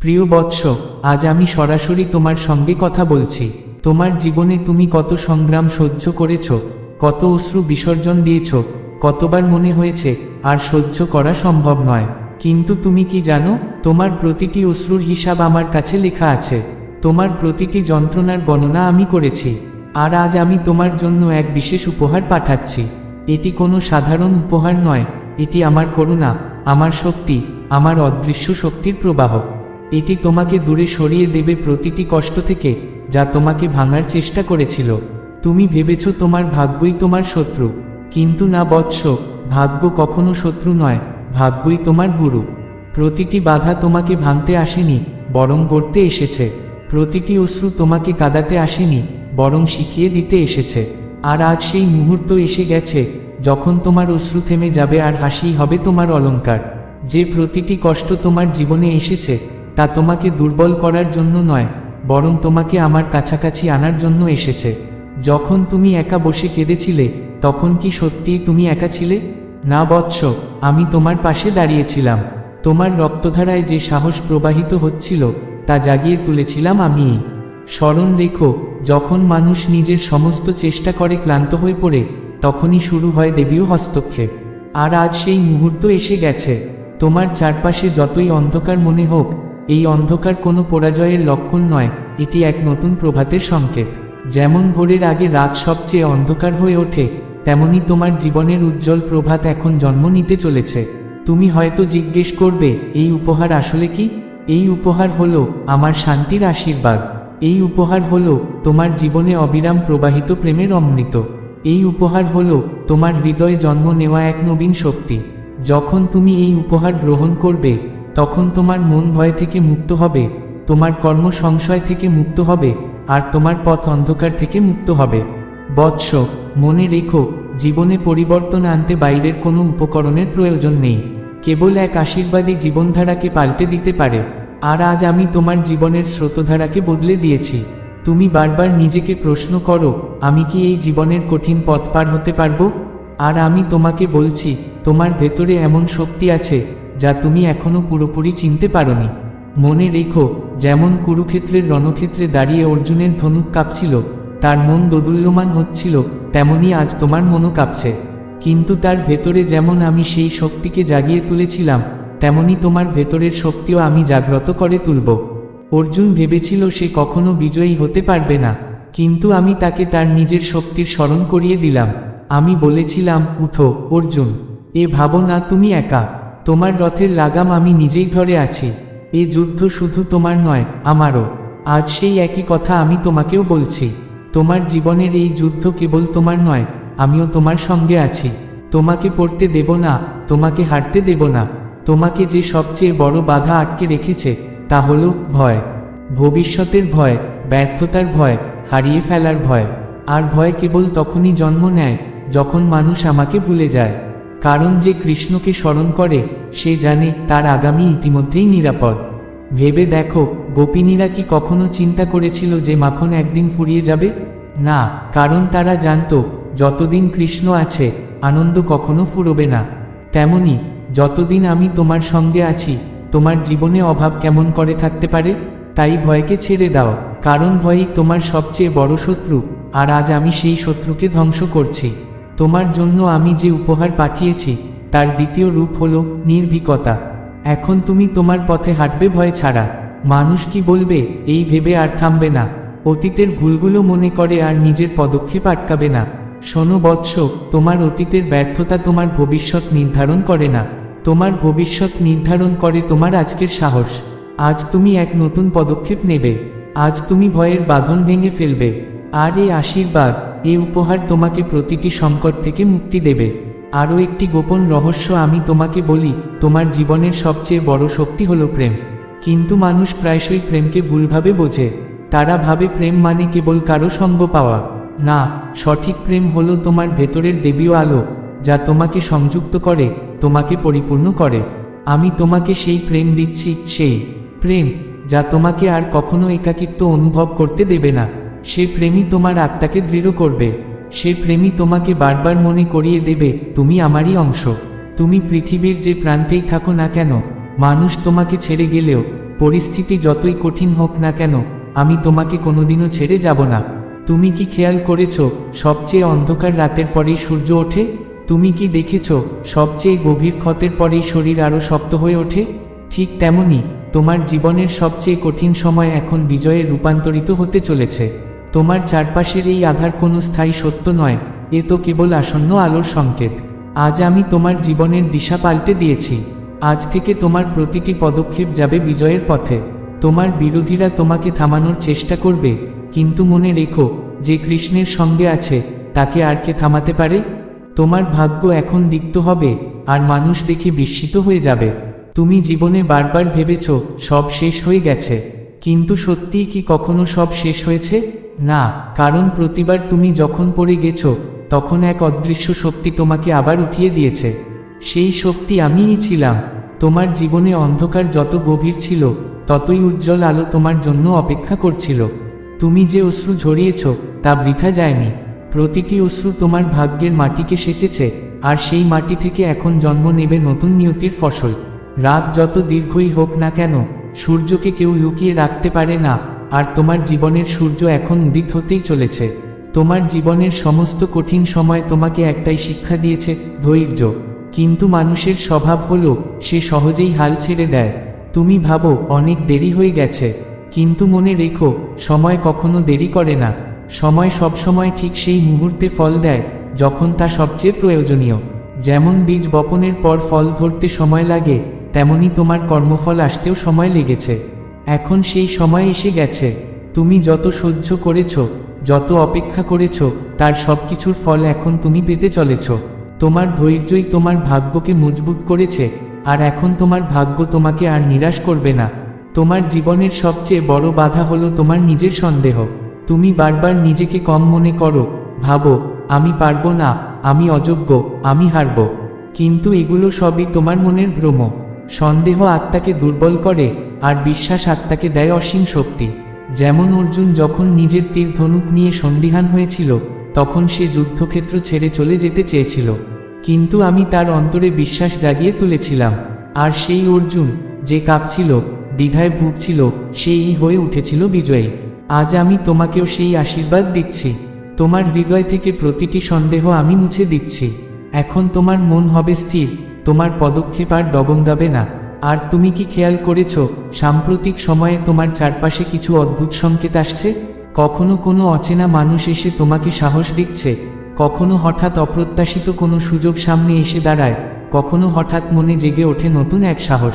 প্রিয় বৎস, আজ আমি সরাসরি তোমার সঙ্গে কথা বলছি। তোমার জীবনে তুমি কত সংগ্রাম সহ্য করেছ, কত অশ্রু বিসর্জন দিয়েছ, কতবার মনে হয়েছে, আর সহ্য করা সম্ভব নয়। কিন্তু তুমি কি জানো, তোমার প্রতিটি অশ্রুর হিসাব আমার কাছে লেখা আছে। তোমার প্রতিটি যন্ত্রণার গণনা আমি করেছি। আর আজ আমি তোমার জন্য এক বিশেষ উপহার পাঠাচ্ছি। এটি কোনো সাধারণ উপহার নয়, এটি আমার করুণা, আমার শক্তি, আমার অদৃশ্য শক্তির প্রবাহ। এটি তোমাকে দূরে সরিয়ে দেবে প্রতিটি কষ্ট থেকে, যা তোমাকে ভাঙার চেষ্টা করেছিল। তুমি ভেবেছ তোমার ভাগ্যই তোমার শত্রু। কিন্তু না বৎস, ভাগ্য কখনো শত্রু নয়, ভাগ্যই তোমার গুরু। প্রতিটি বাধা তোমাকে ভাঙতে আসেনি, বরং গড়তে এসেছে। প্রতিটি অশ্রু তোমাকে কাদাতে আসেনি, বরং শিখিয়ে দিতে এসেছে। আর আজ সেই মুহূর্ত এসে গেছে, যখন তোমার অশ্রু থেমে যাবে আর হাসিই হবে তোমার অলংকার যে প্রতিটি কষ্ট তোমার জীবনে এসেছে তা তোমাকে দুর্বল করার জন্য নয়, বরং তোমাকে আমার কাছাকাছি আনার জন্য এসেছে। যখন তুমি একা বসে কেঁদেছিলে, তখন কি সত্যিই তুমি একা ছিলে? না বৎস, আমি তোমার পাশে দাঁড়িয়েছিলাম। তোমার রক্তধারায় যে সাহস প্রবাহিত হচ্ছিল, তা জাগিয়ে তুলেছিলাম আমি। স্মরণ রেখো, যখন মানুষ নিজের সমস্ত চেষ্টা করে ক্লান্ত হয়ে পড়ে, তখনই শুরু হয় দেবীয় হস্তক্ষেপ। আর আজ সেই মুহূর্ত এসে গেছে। তোমার চারপাশে যতই অন্ধকার মনে হোক এই অন্ধকার কোনো পরাজয়ের লক্ষণ নয়, এটি এক নতুন প্রভাতের সংকেত। যেমন ভোরের আগে রাত সবচেয়ে অন্ধকার হয়ে ওঠে, তেমনি তোমার জীবনের উজ্জ্বল প্রভাত এখন জন্ম নিতে চলেছে। তুমি হয়তো জিজ্ঞেস করবে, এই উপহার আসলে কি? এই উপহার হলো আমার শান্তির আশীর্বাদ। এই উপহার হলো তোমার জীবনে অবিরাম প্রবাহিত প্রেমের অমৃত। এই উপহার হলো তোমার হৃদয়ে জন্ম নেওয়া এক নবীন শক্তি। যখন তুমি এই উপহার গ্রহণ করবে তখন তোমার মন ভয় থেকে মুক্ত হবে, তোমার কর্ম সংশয় থেকে মুক্ত হবে, আর তোমার পথ অন্ধকার থেকে মুক্ত হবে। বৎস, মনে রেখো, জীবনে পরিবর্তন আনতে বাইরের কোনো উপকরণের প্রয়োজন নেই। কেবল এক আশীর্বাদী জীবনধারাকে পাল্টে দিতে পারে। আর আজ আমি তোমার জীবনের স্রোতধারাকে বদলে দিয়েছি। তুমি বারবার নিজেকে প্রশ্ন করো, আমি কি এই জীবনের কঠিন পথ পার হতে পারব? আর আমি তোমাকে বলছি, তোমার ভেতরে এমন শক্তি আছে যা তুমি এখনও পুরোপুরি চিনতে পারোনি। মনে রেখো, যেমন কুরুক্ষেত্রের রণক্ষেত্রে দাঁড়িয়ে অর্জুনের ধনুক কাঁপছিল, তার মন দোদুল্যমান হচ্ছিল, তেমনি আজ তোমার মনও কাঁপছে। কিন্তু তার ভেতরে যেমন আমি সেই শক্তিকে জাগিয়ে তুলেছিলাম, তেমনি তোমার ভেতরের শক্তিও আমি জাগ্রত করে তুলব। অর্জুন ভেবেছিল সে কখনো বিজয়ী হতে পারবে না, কিন্তু আমি তাকে তার নিজের শক্তির স্মরণ করিয়ে দিলাম। আমি বলেছিলাম, উঠো, অর্জুন। এ ভাবো না তুমি একা তোমার রথের লাগাম আমি নিজেই ধরে আছি। এ যুদ্ধ শুধু তোমার নয়, আমারও। আজ সেই একই কথা আমি তোমাকেও বলছি। তোমার জীবনের এই যুদ্ধ কেবল তোমার নয়, আমিও তোমার সঙ্গে আছি। তোমাকে পড়তে দেব না, তোমাকে হারতে দেব না। তোমাকে যে সবচেয়ে বড় বাধা আটকে রেখেছে, তা হল ভয়। ভবিষ্যতের ভয়, ব্যর্থতার ভয়, হারিয়ে ফেলার ভয়। আর ভয় কেবল তখনই জন্ম নেয়, যখন মানুষ আমাকে ভুলে যায়। কারণ যে কৃষ্ণকে স্মরণ করে, সে জানে তার আগামী ইতিমধ্যেই নিরাপদ। ভেবে দেখো, গোপিনীরা কি কখনো চিন্তা করেছিল যে মাখন একদিন ফুরিয়ে যাবে? না, কারণ তারা জানত, যতদিন কৃষ্ণ আছে, আনন্দ কখনো ফুরবে না। তেমনি, যতদিন আমি তোমার সঙ্গে আছি, তোমার জীবনে অভাব কেমন করে থাকতে পারে? তাই ভয়কে ছেড়ে দাও, কারণ ভয়ই তোমার সবচেয়ে বড় শত্রু, আর আজ আমি সেই শত্রুকে ধ্বংস করছি। তোমার জন্য আমি যে উপহার পাঠিয়েছি, তার দ্বিতীয় রূপ হল নির্ভীকতা। এখন তুমি তোমার পথে হাঁটবে ভয় ছাড়া। মানুষ কি বলবে, এই ভেবে আর থামবে না। অতীতের ভুলগুলো মনে করে আর নিজের পদক্ষেপ আটকাবে না। শোনো বৎস, তোমার অতীতের ব্যর্থতা তোমার ভবিষ্যৎ নির্ধারণ করে না। তোমার ভবিষ্যৎ নির্ধারণ করে তোমার আজকের সাহস। আজ তুমি এক নতুন পদক্ষেপ নেবে। আজ তুমি ভয়ের বাঁধন ভেঙে ফেলবে। আর এই আশীর্বাদ এ উপহার তোমাকে প্রতিটি সংকট থেকে মুক্তি দেবে। আরও একটি গোপন রহস্য আমি তোমাকে বলি, তোমার জীবনের সবচেয়ে বড় শক্তি হলো প্রেম। কিন্তু মানুষ প্রায়শই প্রেমকে ভুলভাবে বোঝে। তারা ভাবে প্রেম মানে কেবল কারও সঙ্গ পাওয়া। না, সঠিক প্রেম হলো তোমার ভেতরের দেবীয় আলো, যা তোমাকে সংযুক্ত করে, তোমাকে পরিপূর্ণ করে। আমি তোমাকে সেই প্রেম দিচ্ছি, সেই প্রেম, যা তোমাকে আর কখনো একাকিত্ব অনুভব করতে দেবে না। সে প্রেমই তোমার আত্মাকে দৃঢ় করবে। সে প্রেমই তোমাকে বারবার মনে করিয়ে দেবে, তুমি আমারই অংশ। তুমি পৃথিবীর যে প্রান্তেই থাকো না কেন, মানুষ তোমাকে ছেড়ে গেলেও, পরিস্থিতি যতই কঠিন হোক না কেন, আমি তোমাকে কোনোদিনও ছেড়ে যাব না। তুমি কি খেয়াল করেছ, সবচেয়ে অন্ধকার রাতের পরেই সূর্য ওঠে? তুমি কি দেখেছ, সবচেয়ে গভীর ক্ষতের পরেই শরীর আরও শক্ত হয়ে ওঠে? ঠিক তেমনি, তোমার জীবনের সবচেয়ে কঠিন সময় এখন বিজয়ে রূপান্তরিত হতে চলেছে। তোমার চারপাশের এই আধার কোনো স্থায়ী সত্য নয়, এ তো কেবল আসন্ন আলোর সংকেত। আজ আমি তোমার জীবনের দিশা পাল্টে দিয়েছি। আজ থেকে তোমার প্রতিটি পদক্ষেপ যাবে বিজয়ের পথে। তোমার বিরোধীরা তোমাকে থামানোর চেষ্টা করবে, কিন্তু মনে রেখো, যে কৃষ্ণের সঙ্গে আছে, তাকে আর কে থামাতে পারে? তোমার ভাগ্য এখন দিক্ত হবে, আর মানুষ দেখে বিস্মিত হয়ে যাবে। তুমি জীবনে বারবার ভেবেছ, সব শেষ হয়ে গেছে। কিন্তু সত্যিই কি কখনো সব শেষ হয়েছে? না, কারণ প্রতিবার তুমি যখন পড়ে গেছ, তখন এক অদৃশ্য শক্তি তোমাকে আবার উঠিয়ে দিয়েছে। সেই শক্তি আমিই ছিলাম। তোমার জীবনে অন্ধকার যত গভীর ছিল, ততই উজ্জ্বল আলো তোমার জন্য অপেক্ষা করছিল। তুমি যে অশ্রু ঝরিয়েছ, তা বৃথা যায়নি। প্রতিটি অশ্রু তোমার ভাগ্যের মাটিকে সেচেছে, আর সেই মাটি থেকে এখন জন্ম নেবে নতুন নিয়তির ফসল। রাত যত দীর্ঘই হোক না কেন, সূর্যকে কেউ লুকিয়ে রাখতে পারে না। আর তোমার জীবনের সূর্য এখন উদিত হতেই চলেছে। তোমার জীবনের সমস্ত কঠিন সময় তোমাকে একটাই শিক্ষা দিয়েছে, ধৈর্য। কিন্তু মানুষের স্বভাব হলো, সে সহজেই হাল ছেড়ে দেয়। তুমি ভাবো, অনেক দেরি হয়ে গেছে। কিন্তু মনে রেখো, সময় কখনো দেরি করে না। সময় সবসময় ঠিক সেই মুহূর্তে ফল দেয়, যখন তা সবচেয়ে প্রয়োজনীয়। যেমন বীজ বপনের পর ফল ধরতে সময় লাগে, তেমনি তোমার কর্মফল আসতেও সময় লেগেছে। এখন সেই সময় এসে গেছে। তুমি যত সহ্য করেছ, যত অপেক্ষা করেছ, তার সব কিছুর ফল এখন তুমি পেতে চলেছ। তোমার ধৈর্যই তোমার ভাগ্যকে মজবুত করেছে, আর এখন তোমার ভাগ্য তোমাকে আর নিরাশ করবে না। তোমার জীবনের সবচেয়ে বড় বাধা হলো তোমার নিজের সন্দেহ। তুমি বারবার নিজেকে কম মনে করো, ভাবো, আমি পারব না, আমি অযোগ্য, আমি হারব। কিন্তু এগুলো সবই তোমার মনের ভ্রম। সন্দেহ আত্মাকে দুর্বল করে আর বিশ্বাস আত্মাকে দেয় অসীম শক্তি। যেমন অর্জুন যখন নিজের তীর ধনুক নিয়ে সন্দিহান হয়েছিল, তখন সে যুদ্ধক্ষেত্র ছেড়ে চলে যেতে চেয়েছিল। কিন্তু আমি তার অন্তরে বিশ্বাস জাগিয়ে তুলেছিলাম। আর সেই অর্জুন যে কাঁপছিল, দ্বিধায় ভুগছিল, সেই হয়ে উঠেছিল বিজয়ী। আজ আমি তোমাকেও সেই আশীর্বাদ দিচ্ছি। তোমার হৃদয় থেকে প্রতিটি সন্দেহ আমি মুছে দিচ্ছি। এখন তোমার মন হবে স্থির। তোমার পদক্ষেপ আর ডগমগাবে না। আর তুমি কি খেয়াল করেছ, সাম্প্রতিক সময়ে তোমার চারপাশে কিছু অদ্ভুত সংকেত আসছে? কখনো কোনো অচেনা মানুষ এসে তোমাকে সাহস দিচ্ছে? কখনো হঠাৎ অপ্রত্যাশিত কোনো সুযোগ সামনে এসে দাঁড়ায়? কখনো হঠাৎ মনে জেগে ওঠে নতুন এক সাহস?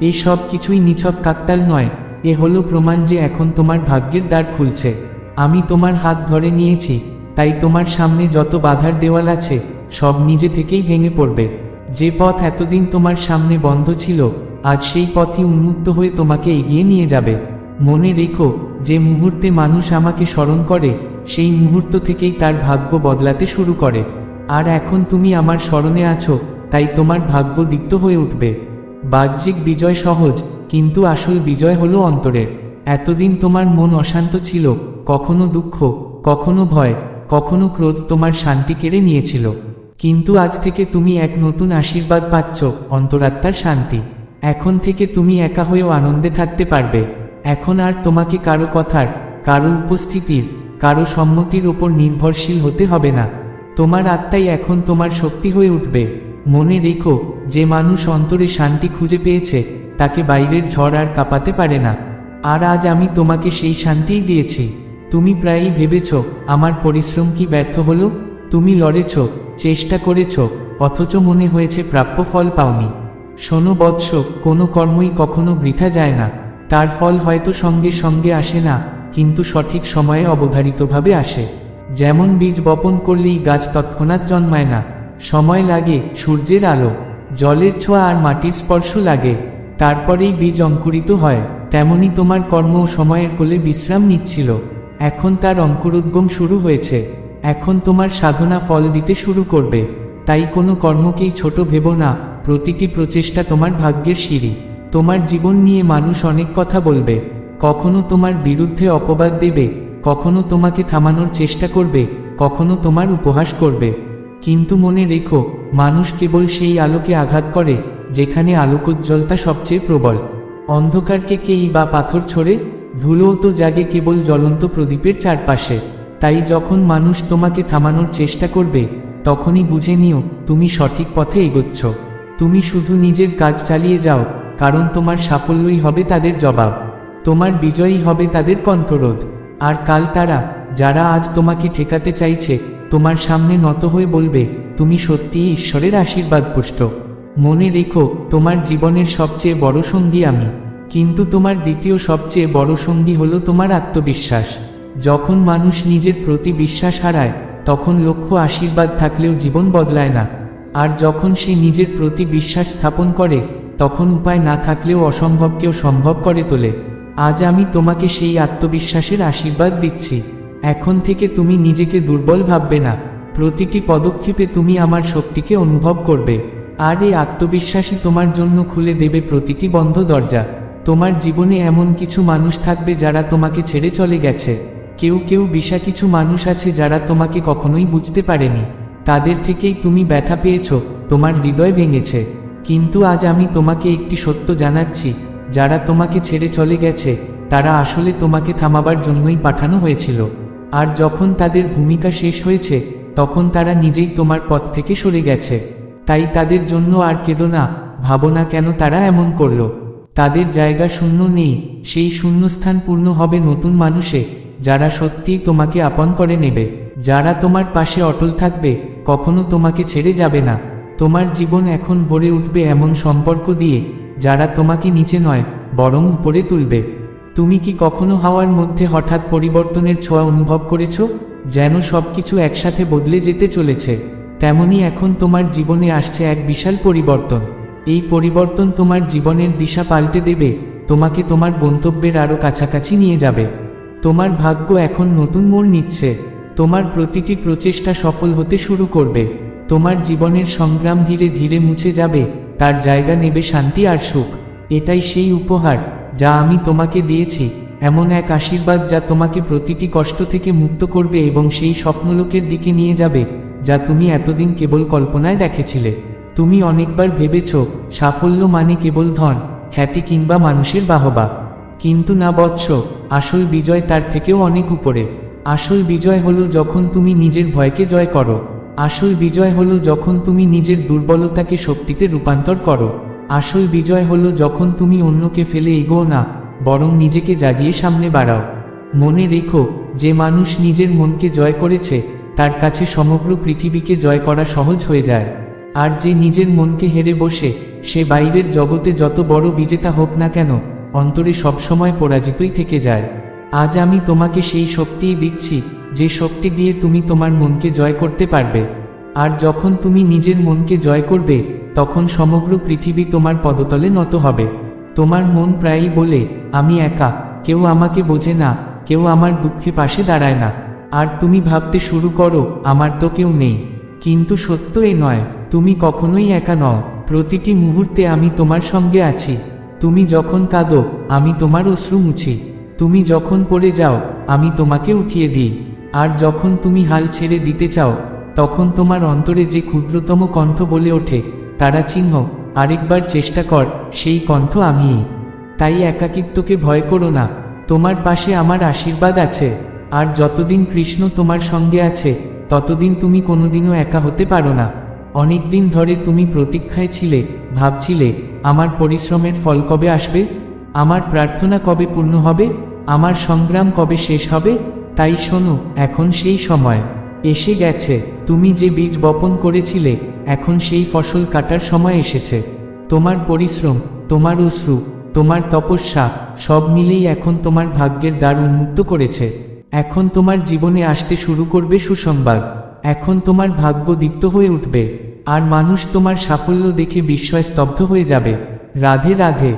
এই সব কিছুই নিছক কাকতাল নয়। এ হলো প্রমাণ যে এখন তোমার ভাগ্যের দ্বার খুলছে। আমি তোমার হাত ধরে নিয়েছি, তাই তোমার সামনে যত বাধার দেওয়াল আছে, সব নিজে থেকেই ভেঙে পড়বে। যে পথ এতদিন তোমার সামনে বন্ধ ছিল, আজ সেই পথই উন্মুক্ত হয়ে তোমাকে এগিয়ে নিয়ে যাবে। মনে রেখো, যে মুহূর্তে মানুষ আমাকে স্মরণ করে, সেই মুহূর্ত থেকেই তার ভাগ্য বদলাতে শুরু করে। আর এখন তুমি আমার স্মরণে আছো, তাই তোমার ভাগ্য দীপ্ত হয়ে উঠবে। বাহ্যিক বিজয় সহজ, কিন্তু আসল বিজয় হলো অন্তরের। এতদিন তোমার মন অশান্ত ছিল, কখনো দুঃখ, কখনো ভয়, কখনো ক্রোধ তোমার শান্তি কেড়ে নিয়েছিল। কিন্তু আজ থেকে তুমি এক নতুন আশীর্বাদ পাচ্ছ, অন্তরাত্মার শান্তি। এখন থেকে তুমি একা হয়েও আনন্দে থাকতে পারবে। এখন আর তোমাকে কারও কথার, কারও উপস্থিতির, কারও সম্মতির ওপর নির্ভরশীল হতে হবে না। তোমার আত্মাই এখন তোমার শক্তি হয়ে উঠবে। মনে রেখো, যে মানুষ অন্তরে শান্তি খুঁজে পেয়েছে, তাকে বাইরের ঝড় আর কাঁপাতে পারে না। আর আজ আমি তোমাকে সেই শান্তিই দিয়েছি। তুমি প্রায়ই ভেবেছ, আমার পরিশ্রম কি ব্যর্থ হলো? তুমি লড়েছ চেষ্টা করেছ, অথচ মনে হয়েছে প্রাপ্য ফল পাওনি। শোনো বৎস, কোনো কর্মই কখনো বৃথা যায় না। তার ফল হয়তো সঙ্গে সঙ্গে আসে না, কিন্তু সঠিক সময়ে অবধারিতভাবে আসে। যেমন বীজ বপন করলেই গাছ তৎক্ষণাৎ জন্মায় না। সময় লাগে, সূর্যের আলো। জলের ছোঁয়া আর মাটির স্পর্শ লাগে। তারপরেই বীজ অঙ্কুরিত হয়। তেমনি তোমার কর্ম সময়ের কোলে বিশ্রাম নিচ্ছিল। এখন তার অঙ্কুরোদ্গম শুরু হয়েছে। এখন তোমার সাধনা ফল দিতে শুরু করবে। তাই কোনো কর্মকেই ছোট ভেব না, প্রতিটি প্রচেষ্টা তোমার ভাগ্যের সিঁড়ি। তোমার জীবন নিয়ে মানুষ অনেক কথা বলবে। কখনো তোমার বিরুদ্ধে অপবাদ দেবে, কখনো তোমাকে থামানোর চেষ্টা করবে, কখনো তোমার উপহাস করবে। কিন্তু মনে রেখো, মানুষ কেবল সেই আলোকে আঘাত করে, যেখানে আলোকোজ্জ্বলতা সবচেয়ে প্রবল। অন্ধকারকে কেই বা পাথর ছড়ে, ধুলোও তো জাগে কেবল জ্বলন্ত প্রদীপের চারপাশে। তাই যখন মানুষ তোমাকে থামানোর চেষ্টা করবে, তখনই বুঝে নিও, তুমি সঠিক পথে এগোচ্ছ। তুমি শুধু নিজের কাজ চালিয়ে যাও, কারণ তোমার সাফল্যই হবে তাদের জবাব। তোমার বিজয়ী হবে তাদের কণ্ঠরোধ। আর কাল তারা, যারা আজ তোমাকে ঠেকাতে চাইছে, তোমার সামনে নত হয়ে বলবে, তুমি সত্যিই ঈশ্বরের আশীর্বাদ পুষ্ট। মনে রেখো, তোমার জীবনের সবচেয়ে বড় সঙ্গী আমি। কিন্তু তোমার দ্বিতীয় সবচেয়ে বড় সঙ্গী হলো তোমার আত্মবিশ্বাস। যখন মানুষ নিজের প্রতি বিশ্বাস হারায়, তখন লক্ষ্য আশীর্বাদ থাকলেও জীবন বদলায় না। আর যখন সে নিজের প্রতি বিশ্বাস স্থাপন করে, তখন উপায় না থাকলেও অসম্ভবকেও সম্ভব করে তোলে। আজ আমি তোমাকে সেই আত্মবিশ্বাসের আশীর্বাদ দিচ্ছি। এখন থেকে তুমি নিজেকে দুর্বল ভাববে না। প্রতিটি পদক্ষেপে তুমি আমার শক্তিকে অনুভব করবে। আর এই আত্মবিশ্বাসই তোমার জন্য খুলে দেবে প্রতিটি বন্ধ দরজা। তোমার জীবনে এমন কিছু মানুষ থাকবে যারা তোমাকে ছেড়ে চলে গেছে। কেউ কেউ বিশা কিছু মানুষ আছে যারা তোমাকে কখনোই বুঝতে পারেনি। তাদের থেকেই তুমি ব্যথা পেয়েছ, তোমার হৃদয় ভেঙেছে। কিন্তু আজ আমি তোমাকে একটি সত্য জানাচ্ছি, যারা তোমাকে ছেড়ে চলে গেছে, তারা আসলে তোমাকে থামাবার জন্যই পাঠানো হয়েছিল। আর যখন তাদের ভূমিকা শেষ হয়েছে, তখন তারা নিজেই তোমার পথ থেকে সরে গেছে। তাই তাদের জন্য আর কেঁদো না, ভাবো না কেন তারা এমন করল। তাদের জায়গা শূন্য নেই, সেই শূন্যস্থান পূর্ণ হবে নতুন মানুষে। যারা সত্যিই তোমাকে আপন করে নেবে, যারা তোমার পাশে অটল থাকবে, কখনো তোমাকে ছেড়ে যাবে না। তোমার জীবন এখন ভরে উঠবে এমন সম্পর্ক দিয়ে, যারা তোমাকে নিচে নয়, বরং উপরে তুলবে। তুমি কি কখনো হাওয়ার মধ্যে হঠাৎ পরিবর্তনের ছোঁয়া অনুভব করেছ, যেন সবকিছু একসাথে বদলে যেতে চলেছে? তেমনি এখন তোমার জীবনে আসছে এক বিশাল পরিবর্তন। এই পরিবর্তন তোমার জীবনের দিশা পাল্টে দেবে, তোমাকে তোমার গন্তব্যের আরও কাছাকাছি নিয়ে যাবে। তোমার ভাগ্য এখন নতুন মোড় নিচ্ছে। তোমার প্রতিটি প্রচেষ্টা সফল হতে শুরু করবে। তোমার জীবনের সংগ্রাম ধীরে ধীরে মুছে যাবে। তার জায়গা নেবে শান্তি আর সুখ। এটাই সেই উপহার যা আমি তোমাকে দিয়েছি। এমন এক আশীর্বাদ যা তোমাকে প্রতিটি কষ্ট থেকে মুক্ত করবে এবং সেই স্বপ্নলোকের দিকে নিয়ে যাবে, যা তুমি এতদিন কেবল কল্পনায় দেখেছিলে। তুমি অনেকবার ভেবেছ, সাফল্য মানে কেবল ধন, খ্যাতি কিংবা মানুষের বাহবা। কিন্তু না বৎস, আসল বিজয় তার থেকেও অনেক উপরে। আসল বিজয় হলো যখন তুমি নিজের ভয়কে জয় করো। আসল বিজয় হলো যখন তুমি নিজের দুর্বলতাকে শক্তিতে রূপান্তর করো। আসল বিজয় হলো যখন তুমি অন্যকে ফেলে এগোও না, বরং নিজেকে জাগিয়ে সামনে বাড়াও। মনে রেখো, যে মানুষ নিজের মনকে জয় করেছে, তার কাছে সমগ্র পৃথিবীকে জয় করা সহজ হয়ে যায়। আর যে নিজের মনকে হেরে বসে, সে বাইরের জগতে যত বড় বিজেতা হোক না কেন অন্তরে সবসময় পরাজিতই থেকে যায়। আজ আমি তোমাকে সেই শক্তিই দিচ্ছি, যে শক্তি দিয়ে তুমি তোমার মনকে জয় করতে পারবে। আর যখন তুমি নিজের মনকে জয় করবে, তখন সমগ্র পৃথিবী তোমার পদতলে নত হবে। তোমার মন প্রায়ই বলে, আমি একা, কেউ আমাকে বোঝে না, কেউ আমার দুঃখে পাশে দাঁড়ায় না। আর তুমি ভাবতে শুরু করো, আমার তো কেউ নেই। কিন্তু সত্য এ নয়, তুমি কখনোই একা নও। প্রতিটি মুহূর্তে আমি তোমার সঙ্গে আছি। তুমি যখন কাঁদো, আমি তোমার অশ্রু মুছি। তুমি যখন পড়ে যাও, আমি তোমাকে উঠিয়ে দিই। আর যখন তুমি হাল ছেড়ে দিতে চাও, তখন তোমার অন্তরে যে ক্ষুদ্রতম কণ্ঠ বলে ওঠে, তারা চিহ্ন, আরেকবার চেষ্টা কর, সেই কণ্ঠ আমিই। তাই একাকিত্বকে ভয় করো না। তোমার পাশে আমার আশীর্বাদ আছে। আর যতদিন কৃষ্ণ তোমার সঙ্গে আছে, ততদিন তুমি কোনোদিনও একা হতে পারো না। অনেকদিন ধরে তুমি প্রতীক্ষায় ছিলে, ভাবছিলে, আমার পরিশ্রমের ফল কবে আসবে? আমার প্রার্থনা কবে পূর্ণ হবে? আমার সংগ্রাম কবে শেষ হবে? তাই শোনো, এখন সেই সময়। এসে গেছে, তুমি যে বীজ বপন করেছিলে, এখন সেই ফসল কাটার সময় এসেছে। তোমার পরিশ্রম, তোমার অশ্রু, তোমার তপস্যা, সব মিলেই এখন তোমার ভাগ্যের দ্বার উন্মুক্ত করেছে। এখন তোমার জীবনে আসতে শুরু করবে সুসংবাদ। এখন তোমার ভাগ্য দীপ্ত হয়ে উঠবে। আর মানুষ তোমার সাফল্য দেখে বিস্ময় স্তব্ধ হয়ে যাবে। রাধে রাধে।